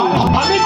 Olha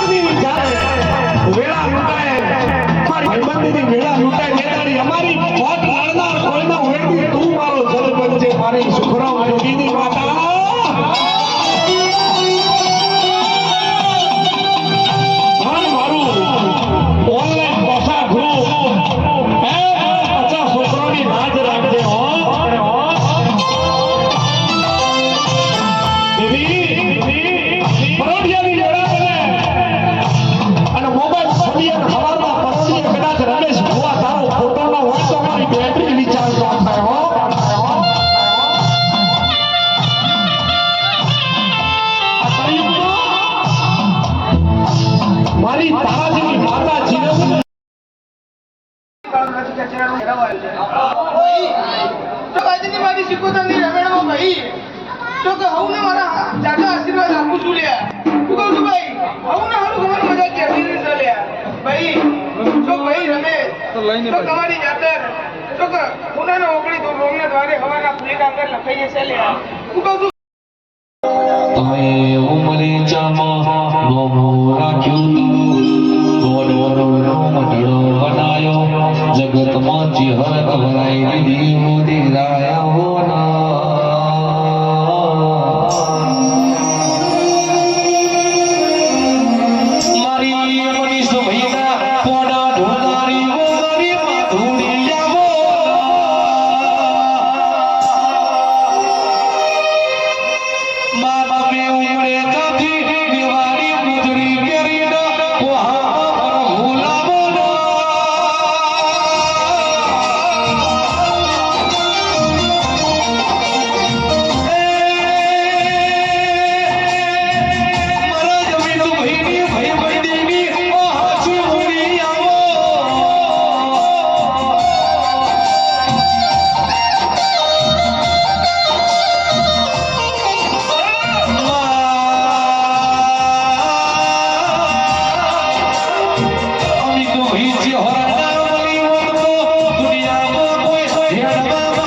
તો તમારી જાતર તો તમે ઉમરી ચમા લોભો રાખ્યું ગોડવાનો રોમ ઢળો બનાયો જગતમાં ચિહર કવરાઈ દીધી મોદી રાયા હો. Yeah, yeah.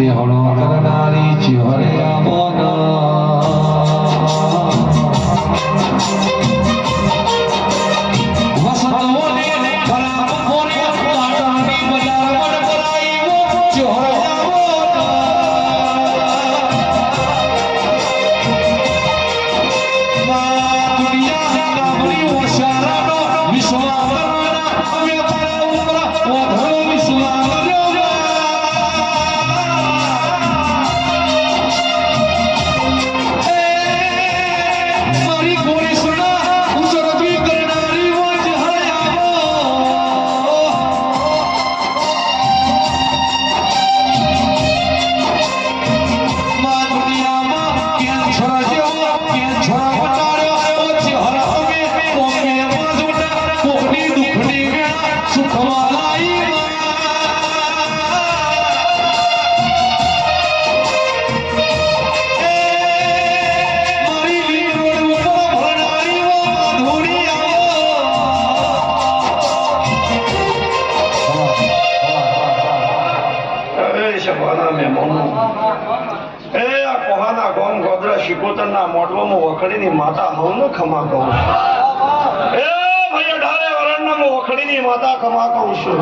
હરે હળો કરનારી છે હરે વસંત આવવાના મહેમાનો. એ આ કોહાના ગોમ ગોદરા શિકોતરના મોટવામાં વખડીની માતા હવને ખમા કહું એ ભાઈ અઢારે વરણના હું વખડીની માતા ખમા કહું છું.